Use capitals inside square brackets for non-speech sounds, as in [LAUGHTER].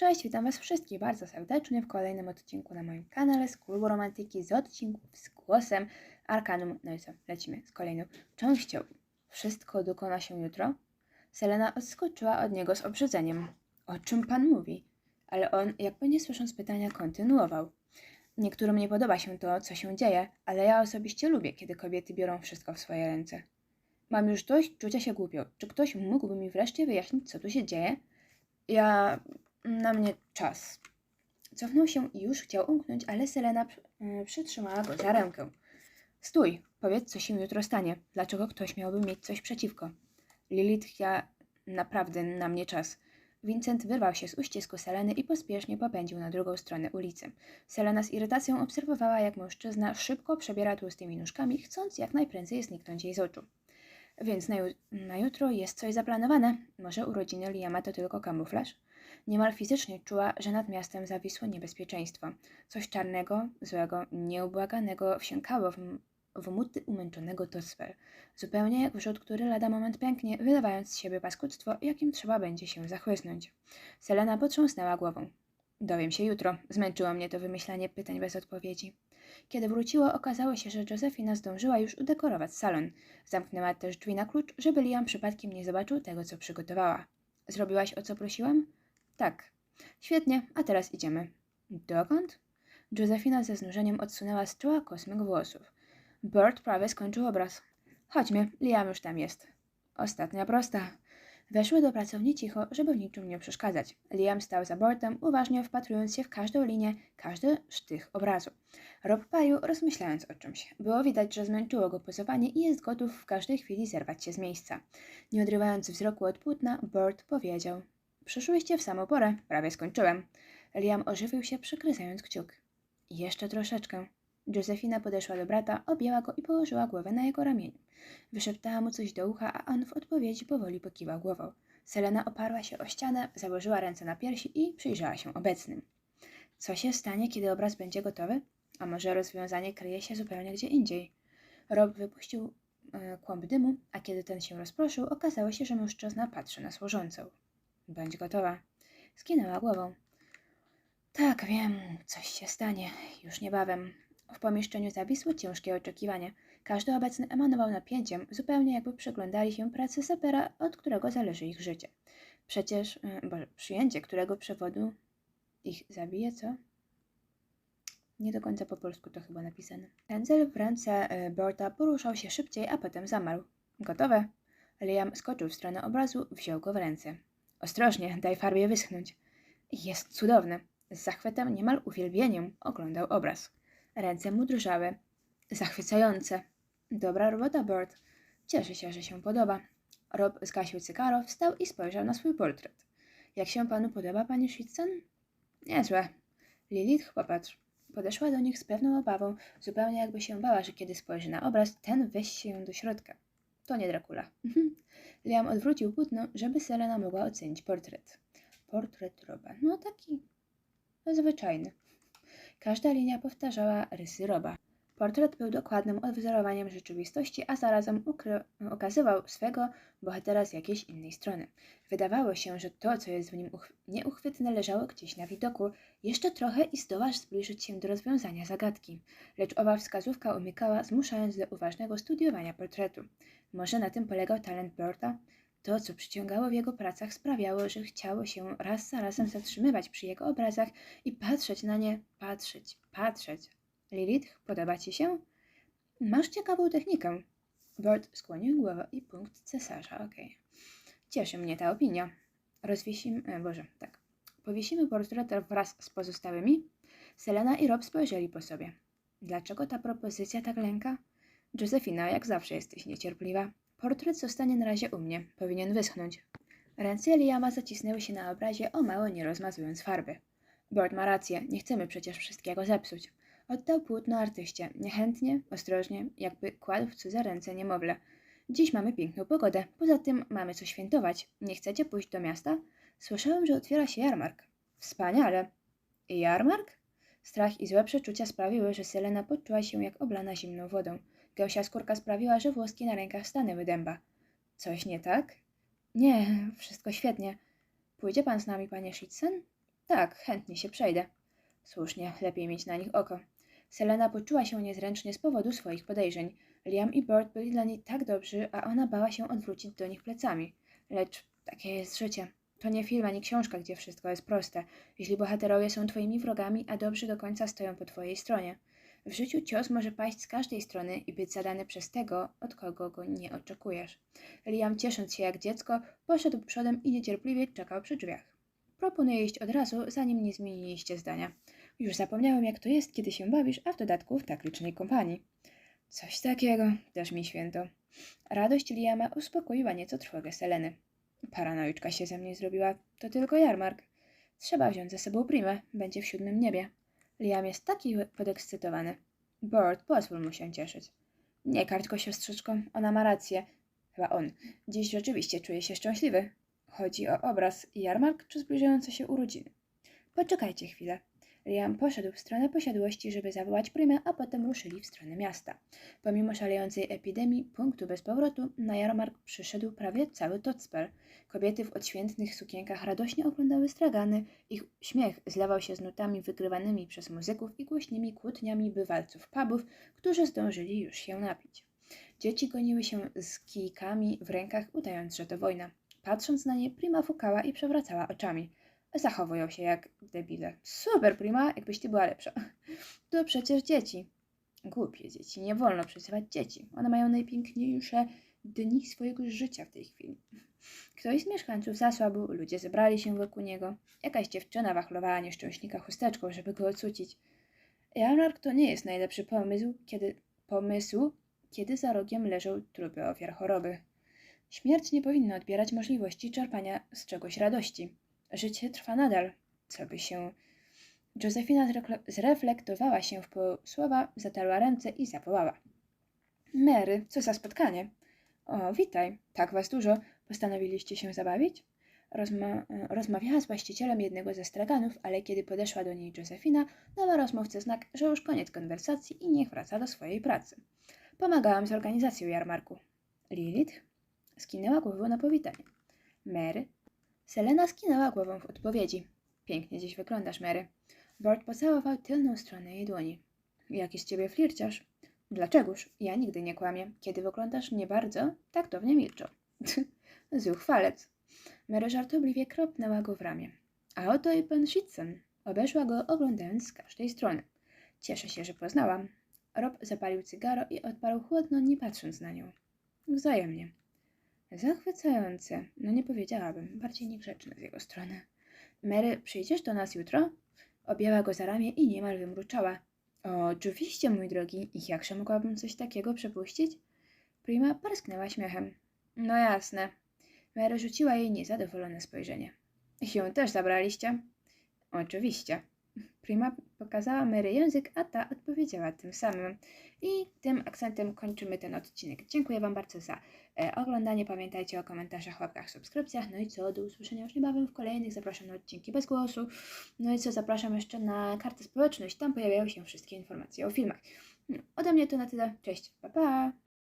Cześć, witam Was wszystkich bardzo serdecznie w kolejnym odcinku na moim kanale z klubu romantyki z odcinków z głosem Arkanum. No i co, lecimy z kolejną częścią. Wszystko dokona się jutro? Selena odskoczyła od niego z obrzydzeniem. O czym pan mówi? Ale on, jakby nie słysząc pytania, kontynuował. Niektórym nie podoba się to, co się dzieje, ale ja osobiście lubię, kiedy kobiety biorą wszystko w swoje ręce. Mam już dość czucia się głupio. Czy ktoś mógłby mi wreszcie wyjaśnić, co tu się dzieje? Ja na mnie czas. Cofnął się i już chciał umknąć, ale Selena e, przytrzymała go za rękę. Stój, powiedz, co się jutro stanie. Dlaczego ktoś miałby mieć coś przeciwko? Lilith, ja naprawdę na mnie czas. Vincent wyrwał się z uścisku Seleny i pospiesznie popędził na drugą stronę ulicy. Selena z irytacją obserwowała, jak mężczyzna szybko przebiera tłustymi nóżkami, chcąc jak najprędzej zniknąć jej z oczu. Więc na, ju- na jutro jest coś zaplanowane. Może urodziny Liama to tylko kamuflaż? Niemal fizycznie czuła, że nad miastem zawisło niebezpieczeństwo. Coś czarnego, złego, nieubłaganego wsiąkało w, w muty umęczonego Tosfer. Zupełnie jak wrzód, który lada moment pęknie, wylewając z siebie paskudztwo, jakim trzeba będzie się zachłysnąć. Selena potrząsnęła głową. Dowiem się jutro. Zmęczyło mnie to wymyślanie pytań bez odpowiedzi. Kiedy wróciło, okazało się, że Josefina zdążyła już udekorować salon. Zamknęła też drzwi na klucz, żeby Liam przypadkiem nie zobaczył tego, co przygotowała. Zrobiłaś o co prosiłam? Tak. Świetnie, a teraz idziemy. Dokąd? Józefina ze znużeniem odsunęła z czoła kosmyk włosów. Bert prawie skończył obraz. Chodźmy, Liam już tam jest. Ostatnia prosta. Weszły do pracowni cicho, żeby w niczym nie przeszkadzać. Liam stał za Bertem, uważnie wpatrując się w każdą linię, każdy sztych obrazu. Rob palił, rozmyślając o czymś. Było widać, że zmęczyło go pozowanie i jest gotów w każdej chwili zerwać się z miejsca. Nie odrywając wzroku od płótna, Bert powiedział: Przyszłyście w samą porę, prawie skończyłem. Liam ożywił się, przykryzając kciuk. Jeszcze troszeczkę. Józefina podeszła do brata, objęła go i położyła głowę na jego ramieniu. Wyszeptała mu coś do ucha, a on w odpowiedzi powoli pokiwał głową. Selena oparła się o ścianę, założyła ręce na piersi i przyjrzała się obecnym. Co się stanie, kiedy obraz będzie gotowy? A może rozwiązanie kryje się zupełnie gdzie indziej? Rob wypuścił e, kłąb dymu, a kiedy ten się rozproszył, okazało się, że mężczyzna patrzy na służącą. Bądź gotowa. Skinęła głową. Tak, wiem, coś się stanie. Już niebawem. W pomieszczeniu zawisło ciężkie oczekiwanie. Każdy obecny emanował napięciem, zupełnie jakby przyglądali się pracy sapera, od którego zależy ich życie. Przecież, y, boże, przyjęcie którego przewodu ich zabije, co? Nie do końca po polsku to chyba napisane. Pędzel w ręce y, Berta poruszał się szybciej, a potem zamarł. Gotowe? Liam skoczył w stronę obrazu, wziął go w ręce. Ostrożnie, daj farbie wyschnąć. Jest cudowny. Z zachwytem, niemal uwielbieniem oglądał obraz. Ręce mu drżały. Zachwycające. Dobra robota, Bert. Cieszę się, że się podoba. Rob zgasił cygaro, wstał i spojrzał na swój portret. Jak się panu podoba, panie Schwitzen? Niezłe. Lilith, popatrz. Podeszła do nich z pewną obawą, zupełnie jakby się bała, że kiedy spojrzy na obraz, ten weź się do środka. To nie Dracula. Liam odwrócił płótno, żeby Selena mogła ocenić portret. Portret Roba. No taki zwyczajny. Każda linia powtarzała rysy Roba. Portret był dokładnym odwzorowaniem rzeczywistości, a zarazem okazywał swego bohatera z jakiejś innej strony. Wydawało się, że to, co jest w nim uch- nieuchwytne, leżało gdzieś na widoku. Jeszcze trochę i zdołasz zbliżyć się do rozwiązania zagadki. Lecz owa wskazówka umykała, zmuszając do uważnego studiowania portretu. Może na tym polegał talent Berta? To, co przyciągało w jego pracach, sprawiało, że chciało się raz za razem zatrzymywać przy jego obrazach i patrzeć na nie, patrzeć, patrzeć. Lilith, podoba ci się? Masz ciekawą technikę. Bert skłonił głowę i punkt cesarza, okej. Cieszy mnie ta opinia. Rozwiesimy, e, Boże, tak. Powiesimy portret wraz z pozostałymi? Selena i Rob spojrzeli po sobie. Dlaczego ta propozycja tak lęka? Józefina, jak zawsze jesteś niecierpliwa. Portret zostanie na razie u mnie. Powinien wyschnąć. Ręce Liama zacisnęły się na obrazie, o mało nie rozmazując farby. Bert ma rację, nie chcemy przecież wszystkiego zepsuć. Oddał płótno artyście, niechętnie, ostrożnie, jakby kładł w cudze ręce niemowlę. Dziś mamy piękną pogodę, poza tym mamy co świętować. Nie chcecie pójść do miasta? Słyszałem, że otwiera się jarmark. Wspaniale. I jarmark? Strach i złe przeczucia sprawiły, że Selena poczuła się jak oblana zimną wodą. Gęsia skórka sprawiła, że włoski na rękach stanęły dęba. Coś nie tak? Nie, wszystko świetnie. Pójdzie pan z nami, panie Schitzen? Tak, chętnie się przejdę. Słusznie, lepiej mieć na nich oko. Selena poczuła się niezręcznie z powodu swoich podejrzeń. Liam i Bert byli dla niej tak dobrzy, a ona bała się odwrócić do nich plecami. Lecz takie jest życie. To nie film ani książka, gdzie wszystko jest proste. Jeśli bohaterowie są twoimi wrogami, a dobrzy do końca stoją po twojej stronie. W życiu cios może paść z każdej strony i być zadany przez tego, od kogo go nie oczekujesz. Liam, ciesząc się jak dziecko, poszedł przodem i niecierpliwie czekał przy drzwiach. Proponuję iść od razu, zanim nie zmieniliście zdania. Już zapomniałem, jak to jest, kiedy się bawisz, a w dodatku w tak licznej kompanii. Coś takiego, też mi święto. Radość Liama uspokoiła nieco trwogę Seleny. Paranoiczka się ze mnie zrobiła, to tylko jarmark. Trzeba wziąć ze sobą primę, będzie w siódmym niebie. Liam jest taki podekscytowany. Bird, pozwól mu się cieszyć. Nie karć go siostrzyczką, ona ma rację. Chyba on. Dziś rzeczywiście czuje się szczęśliwy. Chodzi o obraz jarmark czy zbliżające się urodziny. Poczekajcie chwilę. Liam poszedł w stronę posiadłości, żeby zawołać prymę, a potem ruszyli w stronę miasta. Pomimo szalejącej epidemii, punktu bez powrotu, na jarmark przyszedł prawie cały Totspel. Kobiety w odświętnych sukienkach radośnie oglądały stragany, ich śmiech zlewał się z nutami wygrywanymi przez muzyków i głośnymi kłótniami bywalców pubów, którzy zdążyli już się napić. Dzieci goniły się z kijkami w rękach, udając, że to wojna. Patrząc na nie, Prima fukała i przewracała oczami. Zachowują się jak debile. Super, Prima, jakbyś ty była lepsza. To przecież dzieci. Głupie dzieci, nie wolno przezywać dzieci. One mają najpiękniejsze dni swojego życia w tej chwili. Ktoś z mieszkańców zasłabł, ludzie zebrali się wokół niego. Jakaś dziewczyna wachlowała nieszczęśnika chusteczką, żeby go ocucić. Jarmark to nie jest najlepszy pomysł, kiedy, pomysł, kiedy za rogiem leżą trupy ofiar choroby. Śmierć nie powinna odbierać możliwości czerpania z czegoś radości. Życie trwa nadal. Co by się... Józefina zreflektowała się w pół słowa, zatarła ręce i zawołała. Mary, co za spotkanie? O, witaj. Tak was dużo. Postanowiliście się zabawić? Rozma- rozmawiała z właścicielem jednego ze straganów, ale kiedy podeszła do niej Józefina, dała rozmówcy znak, że już koniec konwersacji i niech wraca do swojej pracy. Pomagałam z organizacją jarmarku. Lilith skinęła głową na powitanie. Mary Selena skinęła głową w odpowiedzi. Pięknie dziś wyglądasz, Mary. Bart pocałował tylną stronę jej dłoni. Jaki z ciebie flirciarz? Dlaczegoż? Ja nigdy nie kłamię. Kiedy wyglądasz mnie bardzo, tak to w nie milczą. [LAUGHS] Zuchwalec. Mary żartobliwie kropnęła go w ramię. A oto i pan Schützen. Obeszła go, oglądając z każdej strony. Cieszę się, że poznałam. Rob zapalił cygaro i odparł chłodno, nie patrząc na nią. Wzajemnie. Zachwycające. No nie powiedziałabym. Bardziej niegrzeczne z jego strony. Mary, przyjdziesz do nas jutro? Objęła go za ramię i niemal wymruczała. O, oczywiście, mój drogi. I jakże mogłabym coś takiego przepuścić? Prima parsknęła śmiechem. No jasne. Mary rzuciła jej niezadowolone spojrzenie. Ją też zabraliście? Oczywiście. Prima pokazała Mary język, a ta odpowiedziała tym samym. I tym akcentem kończymy ten odcinek. Dziękuję Wam bardzo za e, oglądanie. Pamiętajcie o komentarzach, łapkach, subskrypcjach. No i co, do usłyszenia już niebawem w kolejnych. Zapraszam na odcinki bez głosu. No i co, zapraszam jeszcze na kartę społeczność. Tam pojawiają się wszystkie informacje o filmach. No, ode mnie to na tyle. Cześć, pa pa!